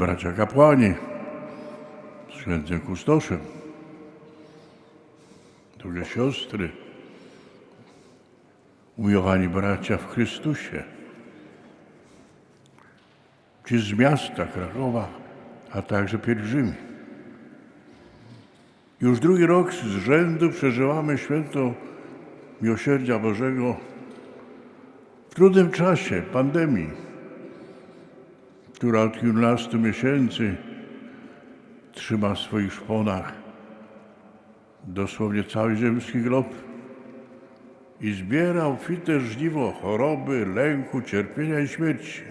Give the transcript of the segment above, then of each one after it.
bracia kapłani, z świętym kustoszem, drogie siostry, umiłowani bracia w Chrystusie, ci z miasta Krakowa, a także pielgrzymi. Już drugi rok z rzędu przeżywamy święto Miłosierdzia Bożego w trudnym czasie pandemii, która od kilkunastu miesięcy trzyma w swoich szponach dosłownie cały ziemski glob i zbiera obfite żniwo choroby, lęku, cierpienia i śmierci.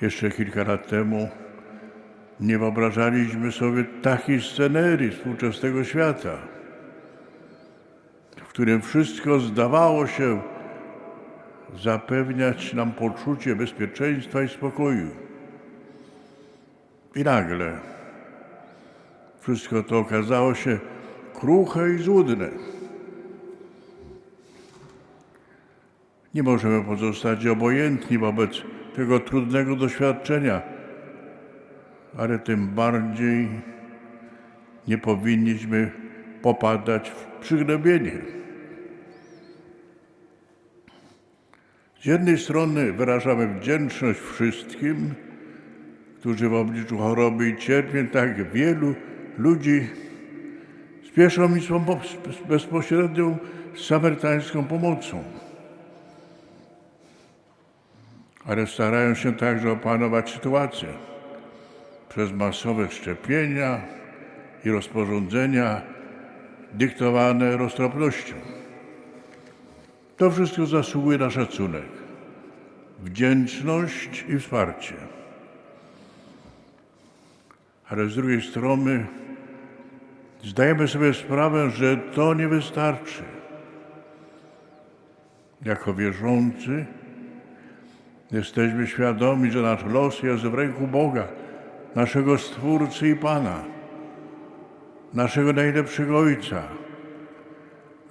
Jeszcze kilka lat temu nie wyobrażaliśmy sobie takiej scenerii współczesnego świata, w którym wszystko zdawało się zapewniać nam poczucie bezpieczeństwa i spokoju. I nagle wszystko to okazało się kruche i złudne. Nie możemy pozostać obojętni wobec tego trudnego doświadczenia, ale tym bardziej nie powinniśmy popadać w przygnębienie. Z jednej strony wyrażamy wdzięczność wszystkim, którzy w obliczu choroby i cierpień tak wielu ludzi spieszą mi swą bezpośrednią samarytańską pomocą. Ale starają się także opanować sytuację przez masowe szczepienia i rozporządzenia dyktowane roztropnością. To wszystko zasługuje na szacunek, wdzięczność i wsparcie. Ale z drugiej strony zdajemy sobie sprawę, że to nie wystarczy. Jako wierzący jesteśmy świadomi, że nasz los jest w ręku Boga, naszego Stwórcy i Pana, naszego najlepszego Ojca,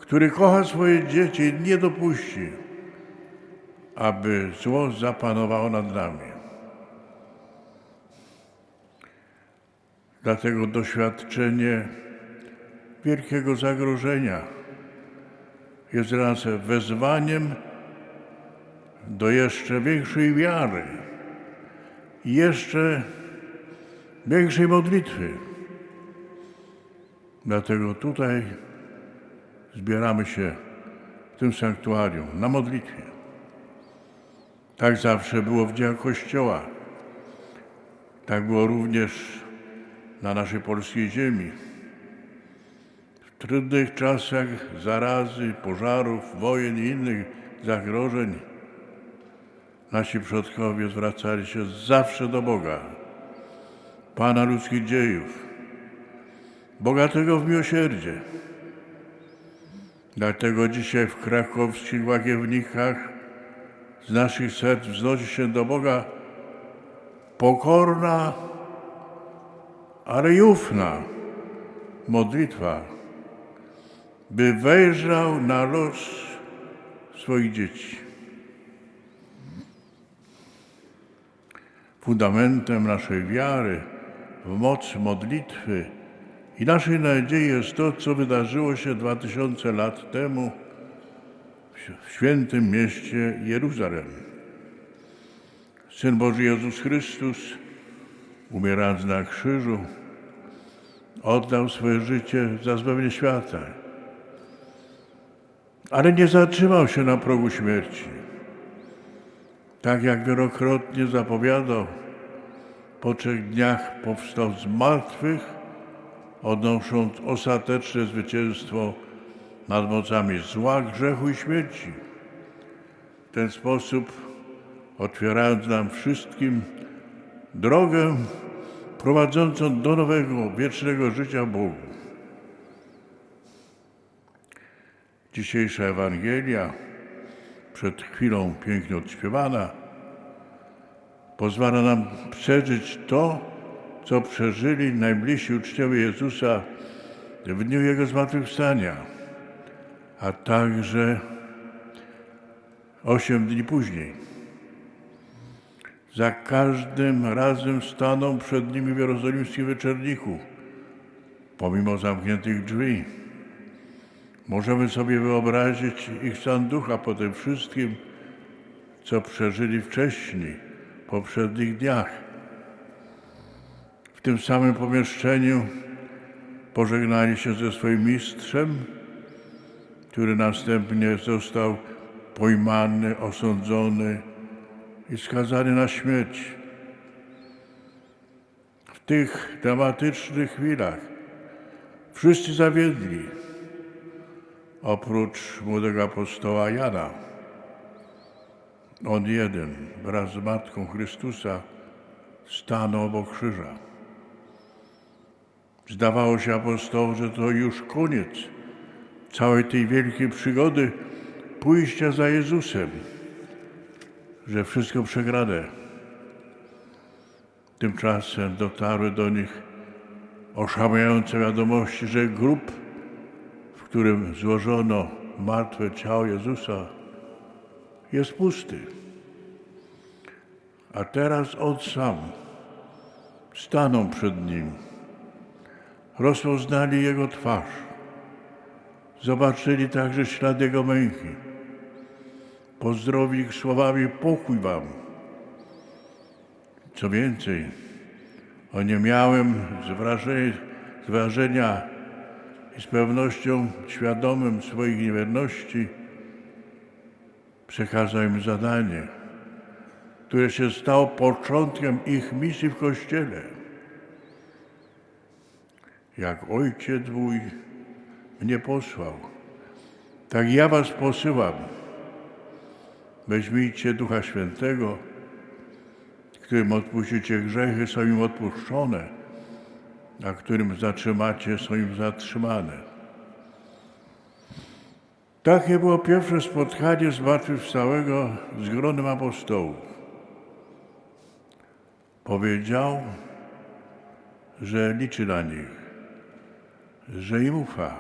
który kocha swoje dzieci nie dopuści, aby zło zapanowało nad nami. Dlatego doświadczenie wielkiego zagrożenia jest dla nas wezwaniem do jeszcze większej wiary jeszcze większej modlitwy. Dlatego tutaj zbieramy się w tym sanktuarium na modlitwie. Tak zawsze było w dziejach Kościoła. Tak było również na naszej polskiej ziemi. W trudnych czasach zarazy, pożarów, wojen i innych zagrożeń nasi przodkowie zwracali się zawsze do Boga, Pana ludzkich dziejów, bogatego w miłosierdzie. Dlatego dzisiaj w krakowskich łagiewnikach z naszych serc wznosi się do Boga pokorna, ale i ufna modlitwa, by wejrzał na los swoich dzieci. Fundamentem naszej wiary w moc modlitwy i naszej nadziei jest to, co wydarzyło się dwa tysiące lat temu w świętym mieście Jeruzalem. Syn Boży Jezus Chrystus, umierając na krzyżu, oddał swoje życie za zbawienie świata. Ale nie zatrzymał się na progu śmierci. Tak jak wielokrotnie zapowiadał, po trzech dniach powstał z martwych, odnosząc ostateczne zwycięstwo nad mocami zła, grzechu i śmierci. W ten sposób otwierając nam wszystkim drogę prowadzącą do nowego, wiecznego życia Bogu. Dzisiejsza Ewangelia, przed chwilą pięknie odśpiewana, pozwala nam przeżyć to, co przeżyli najbliżsi uczniowie Jezusa w dniu Jego zmartwychwstania, a także osiem dni później. za każdym razem staną przed nimi w jerozolimskim wieczorniku, pomimo zamkniętych drzwi. Możemy sobie wyobrazić ich stan ducha po tym wszystkim, co przeżyli wcześniej, w poprzednich dniach. Tym samym pomieszczeniu pożegnali się ze swoim mistrzem, który następnie został pojmany, osądzony i skazany na śmierć. W tych dramatycznych chwilach wszyscy zawiedli, oprócz młodego apostoła Jana. On jeden wraz z Matką Chrystusa stanął obok krzyża. Zdawało się apostołom, że to już koniec całej tej wielkiej przygody pójścia za Jezusem, że wszystko przegrane. Tymczasem dotarły do nich oszałamiające wiadomości, że grób, w którym złożono martwe ciało Jezusa, jest pusty. A teraz On sam stanął przed nim. Rozpoznali Jego twarz. Zobaczyli także ślad Jego męki. Pozdrowił ich słowami pokój wam. Co więcej, o miałem z wrażenia i z pewnością świadomym swoich niewierności przekazał im zadanie, które się stało początkiem ich misji w Kościele. Jak Ojciec mój mnie posłał, tak ja was posyłam. Weźmijcie Ducha Świętego, którym odpuścicie grzechy, są im odpuszczone, a którym zatrzymacie, są im zatrzymane. Takie było pierwsze spotkanie zmartwychwstałego z gronem apostołów. Powiedział, że liczy na nich, że im ufa,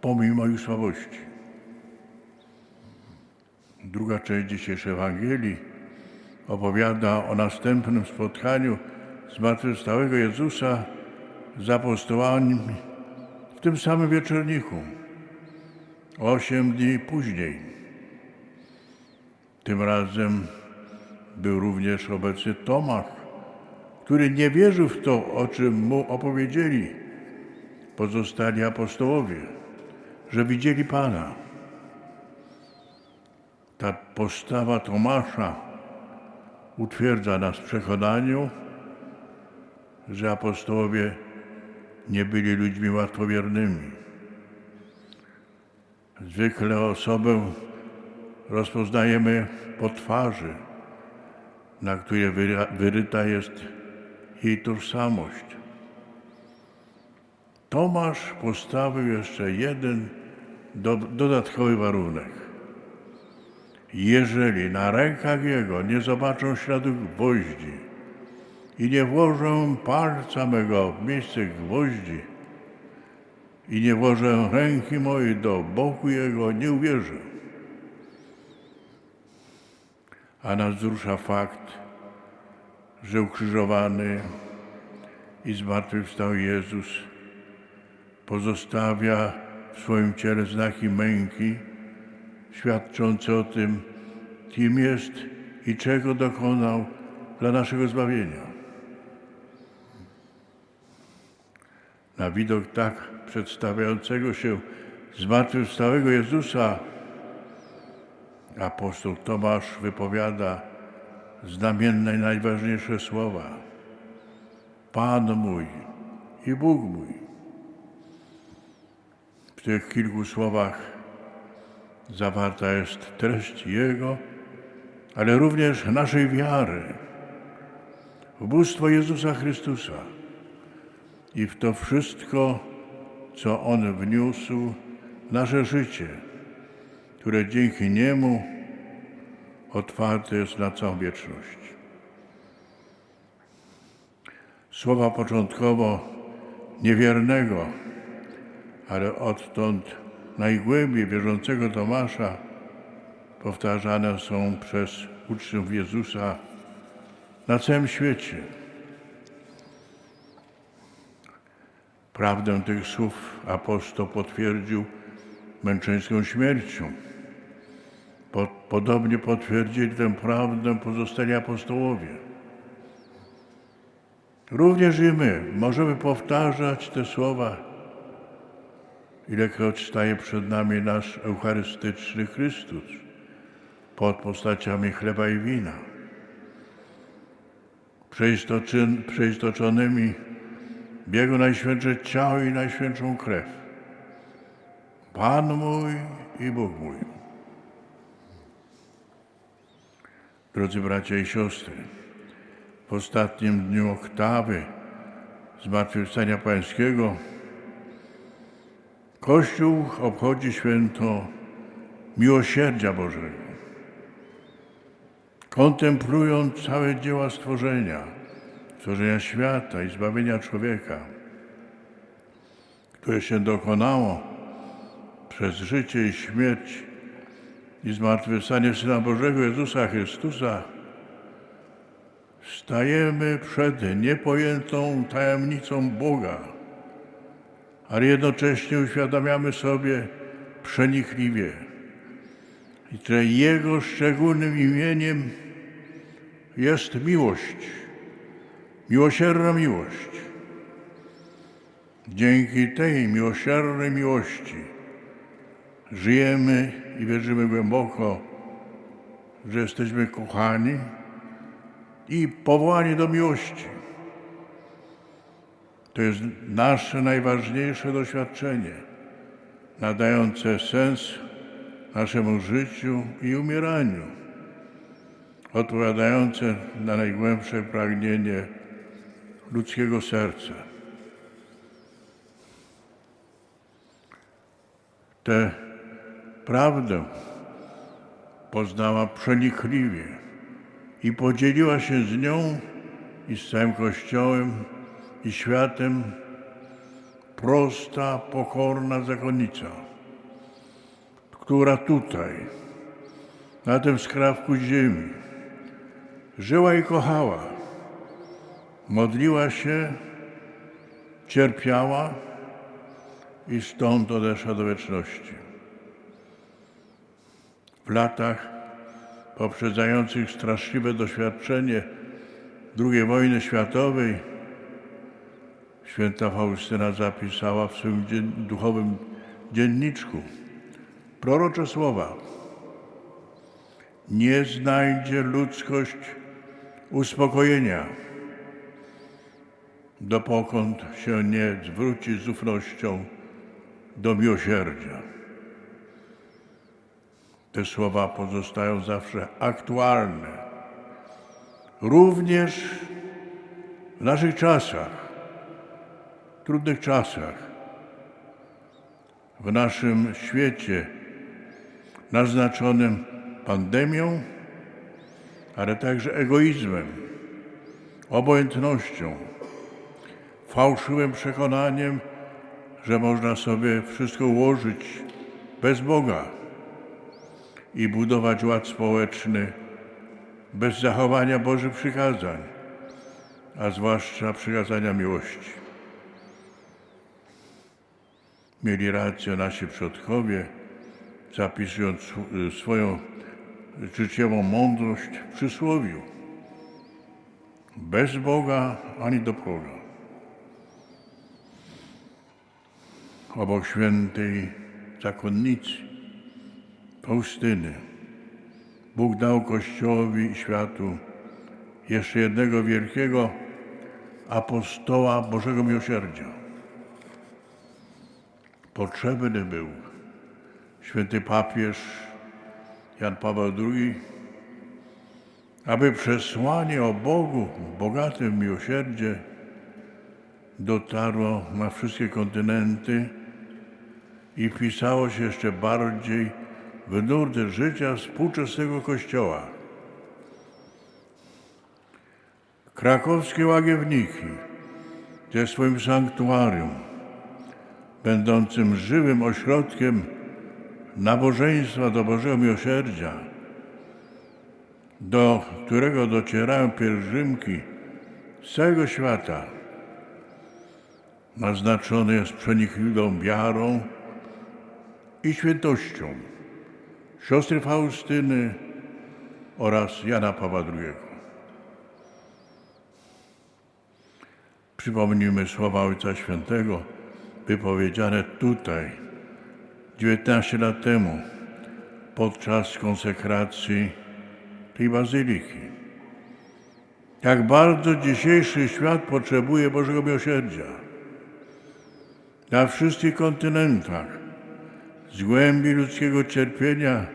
pomimo ich słabości. Druga część dzisiejszej Ewangelii opowiada o następnym spotkaniu zmartwychwstałego Jezusa z apostołami w tym samym wieczorniku, osiem dni później. Tym razem był również obecny Tomasz, który nie wierzył w to, o czym mu opowiedzieli pozostali apostołowie, że widzieli Pana. Ta postawa Tomasza utwierdza nas w przekonaniu, że apostołowie nie byli ludźmi łatwowiernymi. Zwykle osobę rozpoznajemy po twarzy, na której wyryta jest jej tożsamość. Tomasz postawił jeszcze jeden do, dodatkowy warunek. Jeżeli na rękach jego nie zobaczą śladów gwoździ i nie włożę palca mego w miejsce gwoździ i nie włożę ręki mojej do boku jego, nie uwierzę. A nas wzrusza fakt, że ukrzyżowany i zmartwychwstały Jezus pozostawia w swoim ciele znaki męki, świadczące o tym, kim jest i czego dokonał dla naszego zbawienia. Na widok tak przedstawiającego się zmartwychwstałego Jezusa apostoł Tomasz wypowiada znamienne i najważniejsze słowa. Pan mój i Bóg mój. Tych kilku słowach zawarta jest treść Jego, ale również naszej wiary w bóstwo Jezusa Chrystusa i w to wszystko, co On wniósł w nasze życie, które dzięki Niemu otwarte jest na całą wieczność. Słowa początkowo niewiernego, ale odtąd najgłębiej wierzącego Tomasza powtarzane są przez uczniów Jezusa na całym świecie. Prawdę tych słów apostoł potwierdził męczeńską śmiercią. Po, podobnie potwierdzili tę prawdę pozostali apostołowie. Również i my możemy powtarzać te słowa, ilekroć staje przed nami nasz eucharystyczny Chrystus pod postaciami chleba i wina, przeistoczonymi w najświętsze ciało i najświętszą krew. Pan mój i Bóg mój. Drodzy bracia i siostry, w ostatnim dniu oktawy Zmartwychwstania Pańskiego Kościół obchodzi święto miłosierdzia Bożego. Kontemplując całe dzieła stworzenia, stworzenia świata i zbawienia człowieka, które się dokonało przez życie i śmierć i zmartwychwstanie Syna Bożego Jezusa Chrystusa, stajemy przed niepojętą tajemnicą Boga, ale jednocześnie uświadamiamy sobie przenikliwie, że Jego szczególnym imieniem jest miłość, miłosierna miłość. Dzięki tej miłosiernej miłości żyjemy i wierzymy głęboko, że jesteśmy kochani i powołani do miłości. To jest nasze najważniejsze doświadczenie, nadające sens naszemu życiu i umieraniu, odpowiadające na najgłębsze pragnienie ludzkiego serca. Tę prawdę poznała przenikliwie i podzieliła się z nią i z całym Kościołem i światem prosta, pokorna zakonnica, która tutaj, na tym skrawku ziemi, żyła i kochała, modliła się, cierpiała i stąd odeszła do wieczności. W latach poprzedzających straszliwe doświadczenie II wojny światowej święta Faustyna zapisała w swoim dzien- duchowym dzienniczku prorocze słowa. Nie znajdzie ludzkość uspokojenia, dopokąd się nie zwróci z ufnością do miłosierdzia. Te słowa pozostają zawsze aktualne, również w naszych czasach, trudnych czasach, w naszym świecie naznaczonym pandemią, ale także egoizmem, obojętnością, fałszywym przekonaniem, że można sobie wszystko ułożyć bez Boga i budować ład społeczny bez zachowania Bożych przykazań, a zwłaszcza przykazania miłości. Mieli rację nasi przodkowie, zapisując sw- swoją życiową mądrość w przysłowiu. Bez Boga ani do proga. Obok świętej zakonnicy Faustyny Bóg dał Kościołowi i światu jeszcze jednego wielkiego apostoła Bożego Miłosierdzia. Potrzebny był święty papież Jan Paweł II, aby przesłanie o Bogu, bogatym miłosierdzie, dotarło na wszystkie kontynenty i wpisało się jeszcze bardziej w nurty życia współczesnego Kościoła. Krakowskie Łagiewniki ze swoim sanktuarium, będącym żywym ośrodkiem nabożeństwa do Bożego Miłosierdzia, do którego docierają pielgrzymki z całego świata, naznaczony jest przenikliwą wiarą i świętością siostry Faustyny oraz Jana Pawła II. Przypomnijmy słowa Ojca Świętego wypowiedziane tutaj 19 lat temu podczas konsekracji tej bazyliki. Jak bardzo dzisiejszy świat potrzebuje Bożego miłosierdzia. Na wszystkich kontynentach z głębi ludzkiego cierpienia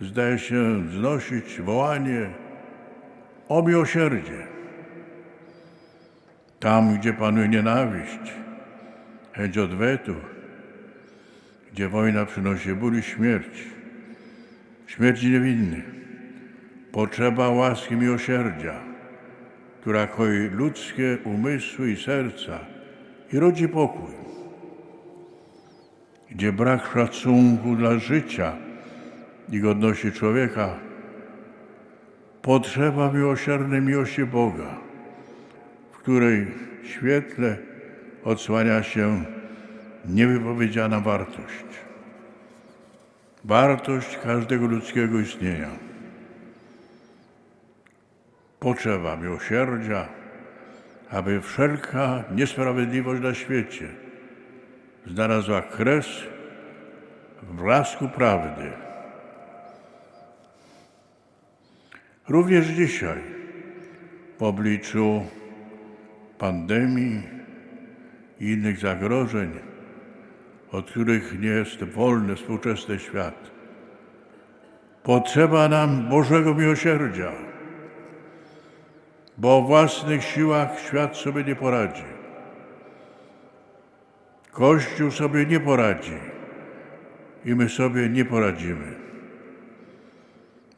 zdaje się wznosić wołanie o miłosierdzie. Tam, gdzie panuje nienawiść, chęć odwetu, gdzie wojna przynosi ból i śmierć, śmierć niewinnych, potrzeba łaski miłosierdzia, która koi ludzkie umysły i serca i rodzi pokój. Gdzie brak szacunku dla życia i godności człowieka, potrzeba miłosiernej miłości Boga, w której świetle odsłania się niewypowiedziana wartość. Wartość każdego ludzkiego istnienia. Potrzeba miłosierdzia, aby wszelka niesprawiedliwość na świecie znalazła kres w blasku prawdy. Również dzisiaj, w obliczu pandemii i innych zagrożeń, od których nie jest wolny współczesny świat, potrzeba nam Bożego miłosierdzia, bo o własnych siłach świat sobie nie poradzi. Kościół sobie nie poradzi i my sobie nie poradzimy.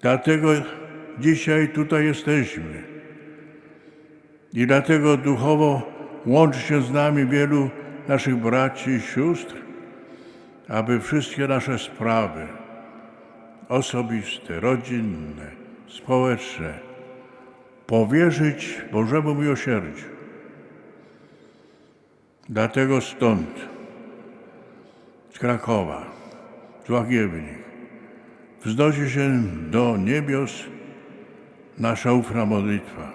Dlatego dzisiaj tutaj jesteśmy. I dlatego duchowo łączy się z nami wielu naszych braci i sióstr, aby wszystkie nasze sprawy osobiste, rodzinne, społeczne powierzyć Bożemu miłosierdziu. Dlatego stąd, z Krakowa, z Łagiewnik, wznosi się do niebios nasza ufna modlitwa.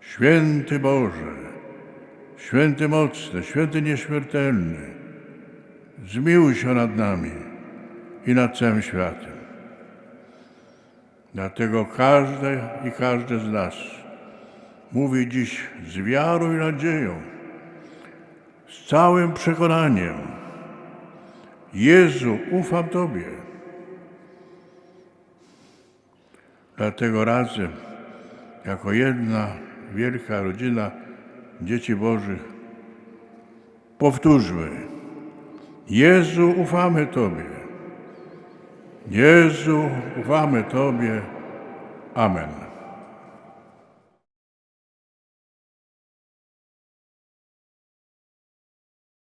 Święty Boże, święty mocny, święty nieśmiertelny, zmiłuj się nad nami i nad całym światem. Dlatego każde i każdy z nas mówi dziś z wiarą i nadzieją, z całym przekonaniem: Jezu, ufam Tobie. Dlatego razem, jako jedna wielka rodzina dzieci Bożych, powtórzmy: Jezu, ufamy Tobie. Jezu, ufamy Tobie. Amen.